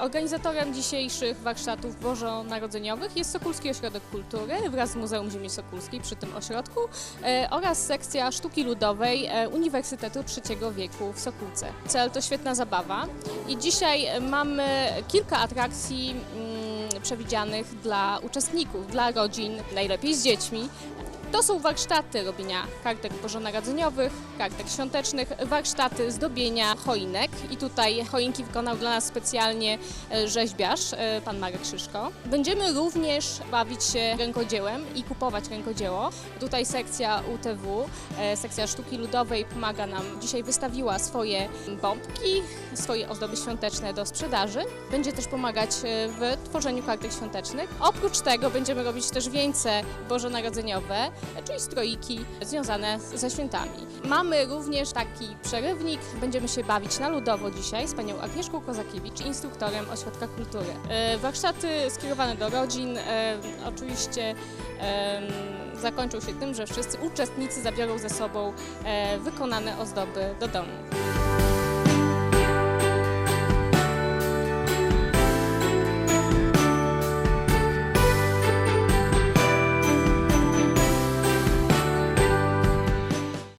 Organizatorem dzisiejszych warsztatów bożonarodzeniowych jest Sokulski Ośrodek Kultury wraz z Muzeum Ziemi Sokulskiej przy tym ośrodku e, oraz sekcja sztuki ludowej e, Uniwersytetu III wieku w Sokółce. Cel to świetna zabawa i dzisiaj mamy kilka atrakcji mm, przewidzianych dla uczestników, dla rodzin, najlepiej z dziećmi. To są warsztaty robienia kartek bożonarodzeniowych, kartek świątecznych, warsztaty zdobienia choinek i tutaj choinki wykonał dla nas specjalnie e, rzeźbiarz, e, pan Marek Szyszko. Będziemy również bawić się rękodziełem i kupować rękodzieło. Tutaj sekcja UTW, e, sekcja sztuki ludowej pomaga nam. Dzisiaj wystawiła swoje bombki, swoje ozdoby świąteczne do sprzedaży. Będzie też pomagać w tworzeniu kartek świątecznych. Oprócz tego będziemy robić też wieńce bożonarodzeniowe, czyli stroiki związane ze świętami. Mamy również taki przerywnik, będziemy się bawić na ludowo dzisiaj z panią Agnieszką Kozakiewicz, instruktorem Ośrodka Kultury. E, Warsztaty skierowane do rodzin, e, oczywiście zakończą się tym, że wszyscy uczestnicy zabiorą ze sobą e, wykonane ozdoby do domu.